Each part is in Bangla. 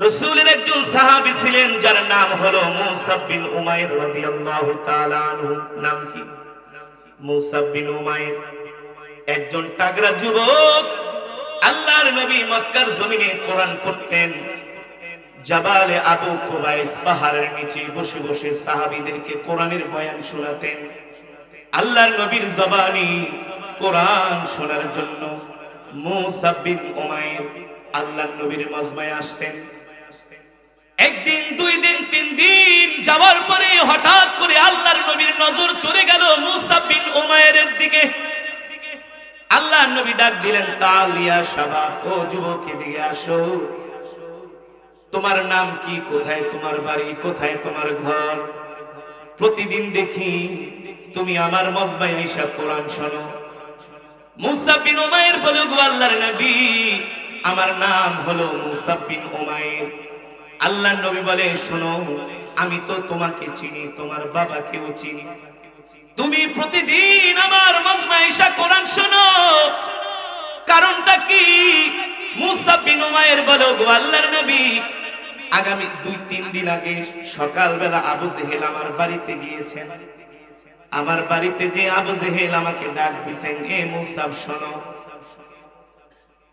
রসুলের একজন সাহাবী ছিলেন, যার নাম হলো মুসাব বিন উমাইর রাদিয়াল্লাহু তাআলা আনহু। নাম কি? মুসাব বিন উমাইর। একজন টাগরা যুবক। আল্লাহর নবী মক্কার জমিনে কোরআন পড়তেন। জাবালে আবু কুবাইস পাহাড়ের নিচে বসে বসে সাহাবীদেরকে কোরআনের বয়ান শোনাতেন। আল্লাহর নবীর জবানি কোরআন শোনার জন্য মুসাব বিন উমাইর আল্লাহর নবীর মজমায় আসতেন। একদিন, দুই দিন, তিন দিন যাওয়ার পরে হঠাৎ করে আল্লাহর নবীর নজর চলে গেল মুসাব বিন উমায়ের দিকে। আল্লাহর নবী ডাক দিলেন, তালিয়া সাবা, ও যুবক, এদিকে আসো। তোমার নাম কি? কোথায় তোমার বাড়ি? কোথায় তোমার ঘর? প্রতিদিন দেখি তুমি আমার মজবাই আইসা কোরআন শোনো। মুসা ওমায়ের বলে আল্লাহর নবী, আমার নাম হলো মুসা বিন আল্লাহর নবী বলে শোনো, আমি তো তোমাকে চিনি, তোমার বাবাকেও চিনি। তুমি প্রতিদিন আমার মজমা এসা কোরআন শোনো। কারণটা কি? মুসা বিন বলো গো আল্লাহর নবী, আগামী দুই, তিন দিন আগে সকালবেলা আবু জেহেল আমার বাড়িতে গিয়েছেন। আমার বাড়িতে যে আবু জেহেল আমাকে ডাক দিছেন, এ মুসাব শোনো,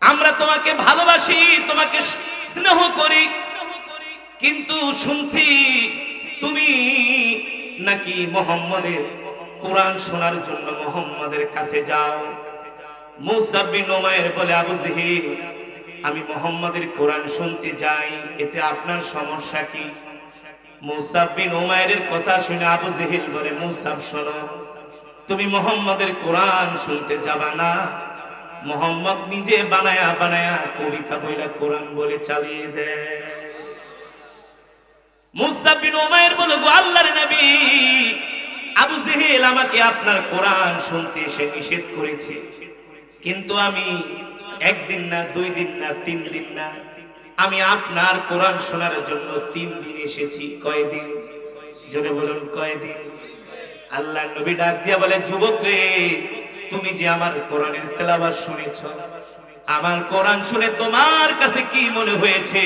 আমরা তোমাকে ভালোবাসি, তোমাকে স্নেহ করি কিন্তু শুনছি তুমি নাকি মোহাম্মদের কোরআন শোনার জন্য মোহাম্মদের কাছে যাও। মুসাব বিন বলে, আবু জেহেল, আমি মোহাম্মদের কোরআন শুনতে যাই, এতে আপনার সমস্যা কি? মুসাব বিন উমায়ের কথা শুনে আবু জেহেল বলে মুসাব শোনো, তুমি মোহাম্মদের কোরআন শুনতে যাবা না। মোহাম্মদ নিজে বানায়া বানায়া কবিতা বইলা কোরআন বলে চালিয়ে দেয়। মুসাব বিন উমায়ের বলে আল্লাহর নবী আমাকে আপনার শুনতে নিষেধ করেছে। কিন্তু আমি একদিন না, দুই দিন না, তিন দিন না, আমি আপনার কোরআন শোনার জন্য তিন দিন এসেছি। কয়দিন? জোরে বলুন, কয়দিন? আল্লাহ নবী ডাক দিয়া বলে, যুবক রে, তুমি যে আমার কোরআনের তেলাবাস শুনেছ, আমার কোরআন শুনে তোমার কাছে কি মনে হয়েছে?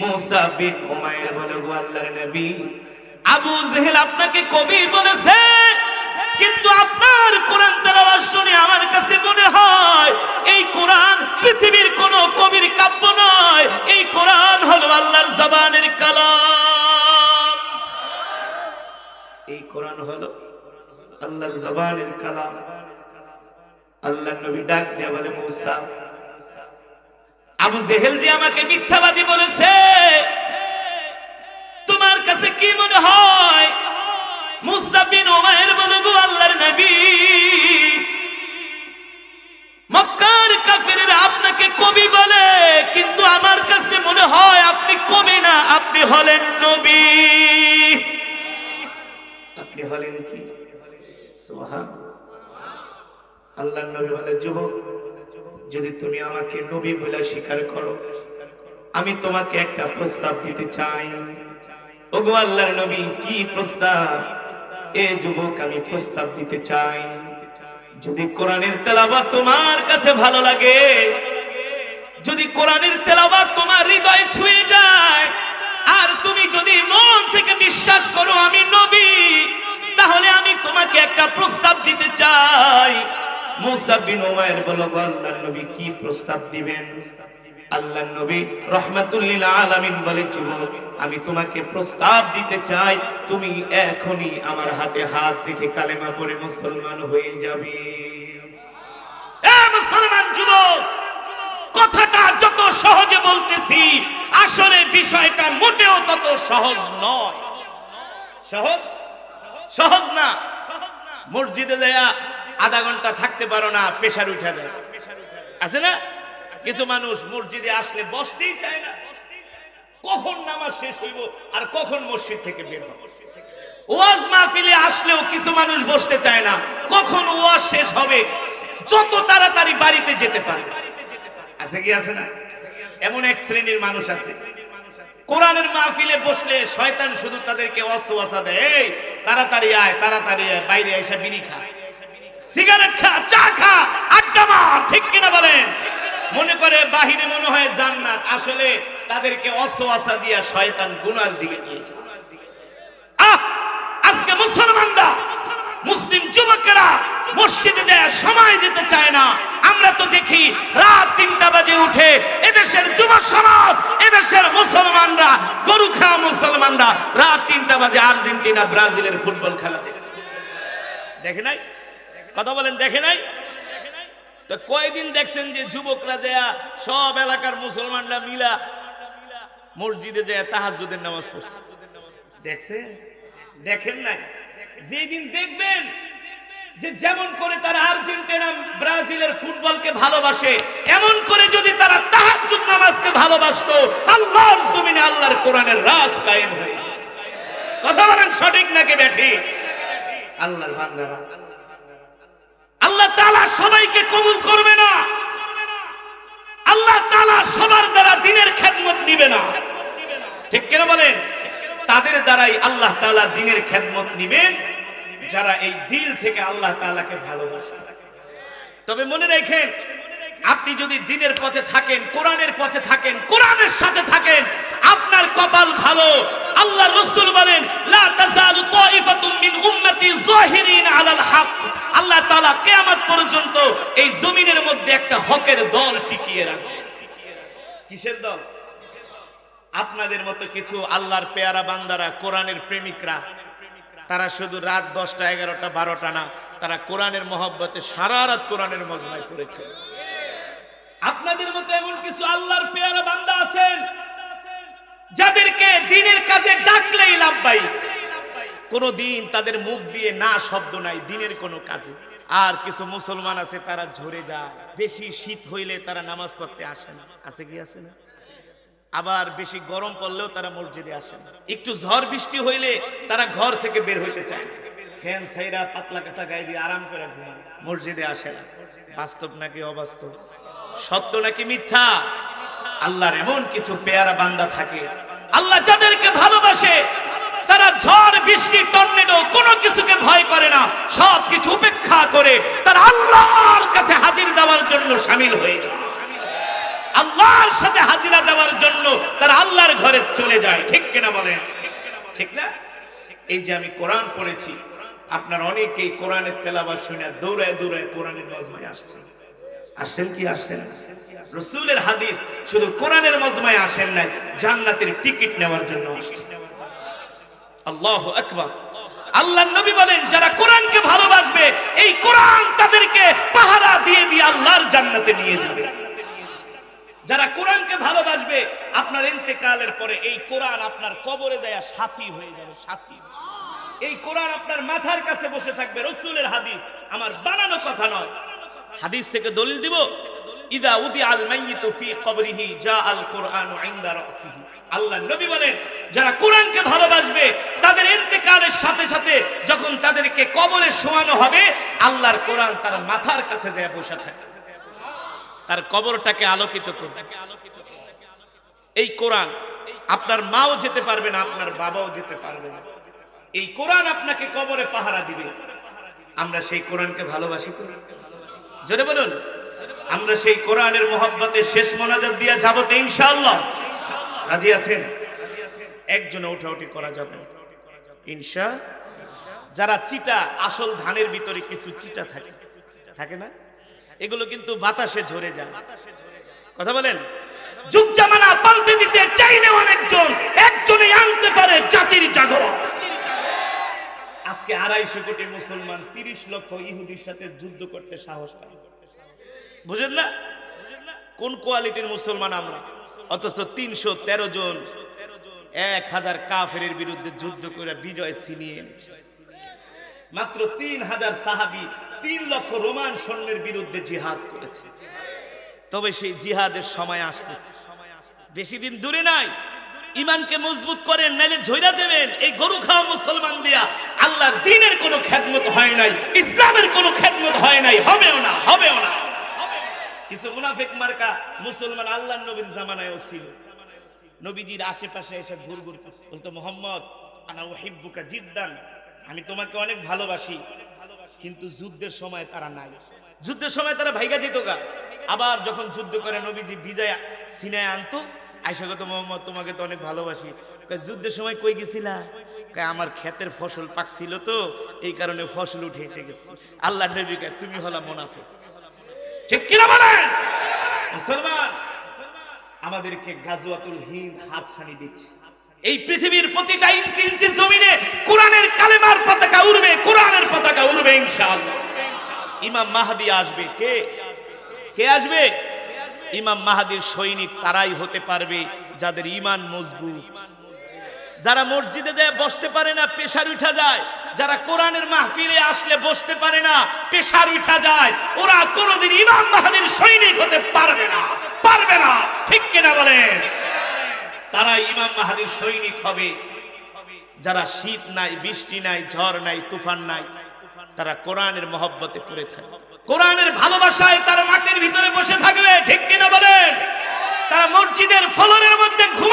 মুসা বিন উমায়ের বলে, গো নবী, আবু জেহেল আপনাকে কবি বলেছে, কিন্তু আপনার কোরআন তেলাওয়াত শুনে আমার কাছে মনে হয়, এই কোরআন পৃথিবীর কোন কবির কাব্য নয়। এই কোরআন হলো আল্লাহর জবানের কালাম। এই কোরআন হলো আল্লাহর জবানের কালাম। আল্লাহর নবী ডাক দিয়ে বলে, মূসা আবু জেহেল যে আমাকে মিথ্যাবাদী বলেছে, তোমার কাছে কি মনে হয়? মুসা বিন ওমায়ের বলে, গো আল্লাহর নবী, মক্কার কাফিরেরা আপনাকে কবি বলে, কিন্তু আমার কাছে মনে হয় আপনি কবি না, আপনি হলেন নবী। আপনি হলেন কি? সোহান আল্লাহ নবী বলে, যুবক যদি তুমি আমাকে নবী বলে স্বীকার করো, আমি তোমাকে একটা প্রস্তাব দিতে চাই। ওগো আল্লাহর নবী, কি প্রস্তাব? এ যুবক, আমি প্রস্তাব দিতে চাই। যদি কোরআনের তেলাওয়াত তোমার কাছে ভালো লাগে, যদি কোরআনের তেলাওয়াত তোমার হৃদয় ছুঁয়ে যায়, আর তুমি যদি মন থেকে বিশ্বাস করো আমি নবী, তাহলে আমি তোমাকে একটা প্রস্তাব দিতে চাই। মুসা বিন বলো গো, আল্লাহর নবী কি প্রস্তাব দিবেন? আল্লাহ নবী রহমাতুল্লিল আমি তোমাকে প্রস্তাব দিতে চাই, তুমি এখনই আমার হাতে হাত রেখে কালেমা পড়ে মুসলমান হয়ে যাবে। মুসলমান যুবক, কথাটা যত সহজে বলতেছি, আসলে বিষয়টা মোটেও তত সহজ নয়। সহজ? সহজ না? মসজিদে যায়া আধা ঘণ্টা থাকতে পারো না পেশার উঠে যায়। আছে না? কিছু মানুষ মসজিদে আসলে বসতেই চায় না। কখন নামাজ শেষ হইব আর কখন মসজিদ থেকে বের হবে? ওয়াজ মাহফিলে আসলেও কিছু মানুষ বসতে চায় না। কখন ওয়াজ শেষ হবে? যত তাড়াতাড়ি বাড়িতে যেতে পারে। আছে কি, আছে না? এমন এক শ্রেণির মানুষ আছে। কোরআনের মাহফিলে বসলে শয়তান শুধু তাদেরকে অসুয়াশা দেয়, এই, তাড়াতাড়ি আয় তাড়াতাড়ি আয়, বাইরে এসে বিড়ি খা। সিগারেট খা, চা খা, আড্ডা মার, ঠিক কিনা বলেন? মনে করে বাহিরে মনে হয় জান্নাত, আসলে তাদেরকে অসওয়াসা দিয়া শয়তান গুনার দিকে নিয়ে আহ! আজকে মুসলমানরা, মুসলিম যুবকেরা মসজিদে যায়, সময় দিতে চায় না। আমরা তো দেখি রাত তিনটা বাজে উঠে এদেশের যুব সমাজ, এদেশের মুসলমানরা, গরু খাওয়া মুসলমানরা রাত তিনটা বাজে আর্জেন্টিনা, ব্রাজিলের ফুটবল খেলা দেখছে দেখে নাই? কথা বলেন দেখে নাই? তো কয়দিন দেখছেন যে যুবকরা যায় সব এলাকার মুসলমানরা মিলা মসজিদে যায় তাহাজুদের নামাজ পড়ছে? দেখছে? দেখেন নাই? যেদিন দেখবেন যে যেমন করে তারা আর্জেন্টিনা ব্রাজিলের ফুটবলকে ভালোবাসে এমন করে যদি তারা তাহাজ্জুদ নামাজকে ভালোবাসতো আল্লাহর জমিনে আল্লাহর কোরআনের রাজ কায়েম হয়ে কথা বলেন সঠিক নাকি ব্যাঠি আল্লাহর বান্দারা। আল্লাহ সবাইকে কবুল করবে না। আল্লাহ তালা সবার দ্বারা দিনের খেদমত দিবে না। ঠিক কেন বলেন? তাদের দ্বারাই আল্লাহ তালা দিনের খেদমত নিবেন, যারা এই দিল থেকে আল্লাহ তাআলাকে ভালোবাসে। তবে মনে রাখেন, আপনি যদি দিনের পথে থাকেন, কোরআনের পথে থাকেন, কোরআনের সাথে থাকেন আপনার কপাল ভালো। আল্লাহ রসুল বলেন আল্লাহ তাআলা কিয়ামত পর্যন্ত এই জমিনের মধ্যে একটা হকের দল টিকিয়ে রাখবে। কিসের দল? আপনাদের মতো কিছু আল্লাহর পেয়ারা বান্দারা, কোরআনের প্রেমিকরা, তারা শুধু রাত দশটা, এগারোটা, বারোটা না, তারা কোরআনের মহব্বতে সারা রাত কোরআনের মজমায় করেছে আপনাদের মতো এমন কিছু আল্লাহর পেয়ারা বান্দা আছেন? যাদেরকে দিনের কাজে ডাকলেই লাভবাই কোনো দিন তাদের মুখ দিয়ে না শব্দ নাই, দিনের কোনো কাজে। আর কিছু মুসলমান আছে, তারা ঝরে যায়। বেশি শীত হইলে তারা নামাজ পড়তে আসে না। আছে কি আছে না? আবার বেশি গরম পড়লেও তারা মসজিদে আসে না। একটু ঝড় বৃষ্টি হইলে তারা ঘর থেকে বের হইতে চায় না। ফ্যান ছাইরা পাতলা কাটা গায়ে দিয়ে আরাম করে ঘুমায়। মসজিদে আসে না। বাস্তব নাকি অবাস্তব? সত্য নাকি মিথ্যা? আল্লাহর এমন কিছু পেয়ারা বান্দা থাকে আল্লাহ যাদেরকে ভালোবাসে, তারা ঝড়, বৃষ্টি, টর্নেডো, কোনো কিছুকে ভয় করে না। সব কিছু উপেক্ষা করে তারা আল্লাহর কাছে হাজির দেওয়ার জন্য সামিল হয়ে যায়। আল্লাহর সাথে হাজিরা দেওয়ার জন্য তারা আল্লাহর ঘরে চলে যায়। ঠিক কিনা বলেন? ঠিক না? এই যে আমি কোরআন পড়েছি, আপনার অনেকেই কোরআনের তেলাবাদ শুনে দৌড়ায় দৌড়ায় কোরআনের মজমায় আসছেন আসছেন কি আসছেন? রসুলের হাদিস শুধু কোরআনের মজমায় আসেন নাই, জান্নাতের টিকিট নেওয়ার জন্য আসছেন। আল্লাহ আকবার। আল্লাহ নবী বলেন, যারা কোরআনকে ভালোবাসবে, এই কোরআন তাদেরকে পাহারা দিয়ে দিয়ে আল্লাহর জান্নাতে নিয়ে যাবে। যারা কোরআনকে ভালোবাসবে, আপনার ইন্তেকালের পরে এই কোরআন আপনার কবরে যায় সাথী হয়ে যাবে, সাথী। এই কোরআন আপনার মাথার কাছে বসে থাকবে, রসুলের হাদিস। আমার বানানো কথা নয়। হাদিস থেকে দলিল দিব, ইদা উদি আল মাইয়িতু ফি কবরিহি জা আল কোরআনু ইনদা রাসিহি। আল্লাহ নবী বলেন, যারা কোরআনকে ভালোবাসবে, তাদের ইন্তেকালের সাথে সাথে যখন তাদেরকে কবরে শোয়ানো হবে, আল্লাহর কোরআন তার মাথার কাছে যায় বসে থাকে। তার কবরটাকে আলোকিত করবে। এই কোরআন আপনার মাও যেতে পারবে না, আপনার বাবাও যেতে পারবে না। এই কোরআন আপনাকে কবরে পাহারা দিবে। আমরা সেই কোরআনকে ভালোবাসি তো? জোরে বলুন। আমরা সেই কোরআনের মোহাব্বতে শেষ মোনাজাত দিয়া যাব তো ইনশাআল্লাহ। রাজি আছেন? একজনে উঠা উঠি করা যাবে ইনশা, যারা চিটা, আসল ধানের ভিতরে কিছু চিটা থাকে থাকে না? এগুলো কিন্তু বাতাসে ঝরে যায়। কথা বলেন? যুগ জামানা পাল্টে দিতে চাইলে অনেকজন, একজনই আনতে পারে জাতির জাগরণ। আজকে আড়াইশো কোটি মুসলমান, তিরিশ লক্ষ ইহুদির সাথে যুদ্ধ করতে সাহস পায়। বুঝেন না? কোন কোয়ালিটির মুসলমান আমরা? অথচ তিনশো তেরো জন, এক হাজার কাফের বিরুদ্ধে যুদ্ধ করে বিজয় ছিনিয়ে এনেছে। মাত্র তিন হাজার সাহাবি তিন লক্ষ রোমান সৈন্যের বিরুদ্ধে জিহাদ করেছে। তবে সেই জিহাদের সময় আসতেছে। বেশি দিন দূরে নাই। ইমানকে মজবুত করেন, নাইলে ঝইরা যাবেন। এই গরু খাওয়া মুসলমান দিয়া আল্লাহর দিনের কোনো খেদমত হয় নাই, ইসলামের কোনো খেদমত হয় নাই, হবেও না হবেও না। কিছু মুনাফিক মার্কা মুসলমান আল্লাহ নবীর জামানায়ও ছিল। নবীজির আশেপাশে এসে ঘুর ঘুর বলতো, মোহাম্মদ, আনা ওহিব্বুকা জিদ্দান। আমি তোমাকে অনেক ভালোবাসি, কিন্তু যুদ্ধের সময় তারা নাই। যুদ্ধের সময় তারা ভাইগা যেত আবার যখন যুদ্ধ করে, নবীজি বিজয় সিনায় আনতো আয়সা কত, মোহাম্মদ, তোমাকে তো অনেক ভালোবাসি। যুদ্ধের সময় কই গেছিলা? আমার ক্ষেতের ফসল পাকছিল তো, এই কারণে ফসল উঠাইতে গেছি। আল্লাহ তুমি হলা মুনাফিক। ঠিক কিনা বলেন? মুসলমান, আমাদেরকে গাজওয়াতুল হিন্দ হাত ছানি দিচ্ছে। এই পৃথিবীর প্রতিটা ইঞ্চি ইঞ্চি জমিনে কোরআনের কালেমার পতাকা উড়বে, কোরআনের পতাকা উড়বে, ইনশাআল্লাহ। ইমাম মাহাদি আসবে। কে? কে আসবে? ইমাম মাহাদির সৈনিক তারাই হতে পারবে যাদের ইমান মজবুত। যারা মসজিদে যায়, বসতে পারে না, পেশার উঠা যায়। যারা কোরআনের মাহফিলে আসলে বসতে পারে না, পেশার উঠা যায়। ওরা কোনোদিন ইমাম মাহাদির সৈনিক হতে পারবে না পারবে না। ঠিক কিনা বলেন? তারা ইমাম মাহাদির সৈনিক হবে। যারা শীত নাই, বৃষ্টি নাই, ঝড় নাই, তুফান নাই, তারা কোরআনের মহব্বতে পড়ে থাকে। কোরআনের ভালোবাসায় তারা মাটির ভিতরে বসে থাকবে, ঠিক কিনা বলেন? তারা মসজিদের ফলনের মধ্যে ঘুমা